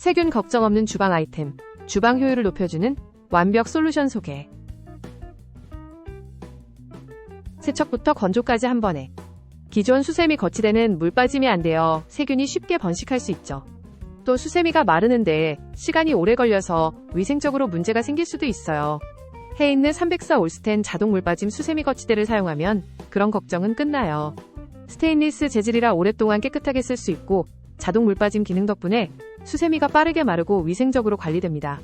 세균 걱정 없는 주방 아이템, 주방 효율을 높여주는 완벽 솔루션 소개. 세척부터 건조까지 한 번에. 기존 수세미 거치대는 물 빠짐이 안 되어 세균이 쉽게 번식할 수 있죠. 또 수세미가 마르는데 시간이 오래 걸려서 위생적으로 문제가 생길 수도 있어요. 해 있는 304 올스텐 자동 물빠짐 수세미 거치대를 사용하면 그런 걱정은 끝나요. 스테인리스 재질이라 오랫동안 깨끗하게 쓸 수 있고 자동 물빠짐 기능 덕분에 수세미가 빠르게 마르고 위생적으로 관리됩니다.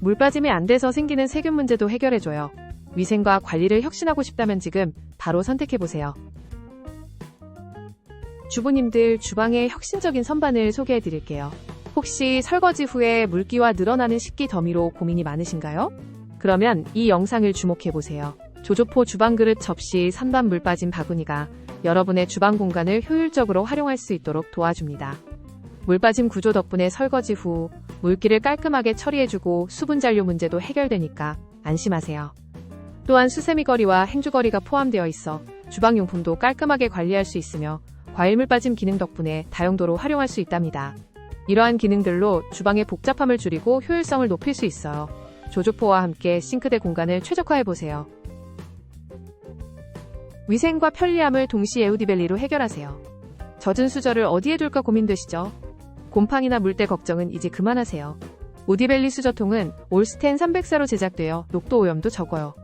물 빠짐이 안 돼서 생기는 세균 문제도 해결해줘요. 위생과 관리를 혁신하고 싶다면 지금 바로 선택해보세요. 주부님들 주방의 혁신적인 선반을 소개해 드릴게요. 혹시 설거지 후에 물기와 늘어나는 식기 더미로 고민이 많으신가요? 그러면 이 영상을 주목해 보세요. 조조포 주방 그릇 접시 3단 물 빠진 바구니가 여러분의 주방 공간을 효율적으로 활용할 수 있도록 도와줍니다. 물 빠짐 구조 덕분에 설거지 후 물기를 깔끔하게 처리해주고 수분 잔류 문제도 해결되니까 안심하세요. 또한 수세미 거리와 행주 거리가 포함되어 있어 주방 용품도 깔끔하게 관리할 수 있으며 과일 물 빠짐 기능 덕분에 다용도로 활용할 수 있답니다. 이러한 기능들로 주방의 복잡함을 줄이고 효율성을 높일 수 있어요. 조조포와 함께 싱크대 공간을 최적화해보세요. 위생과 편리함을 동시에 에우디벨리로 해결하세요. 젖은 수저를 어디에 둘까 고민되시죠? 곰팡이나 물때 걱정은 이제 그만하세요. 우디벨리 수저통은 올스텐 304로 제작되어 녹도 오염도 적어요.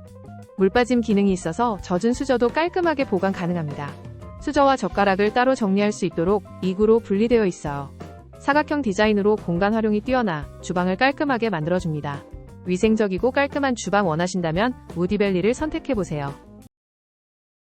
물빠짐 기능이 있어서 젖은 수저도 깔끔하게 보관 가능합니다. 수저와 젓가락을 따로 정리할 수 있도록 2구로 분리되어 있어요. 사각형 디자인으로 공간 활용이 뛰어나 주방을 깔끔하게 만들어줍니다. 위생적이고 깔끔한 주방 원하신다면 우디벨리를 선택해보세요.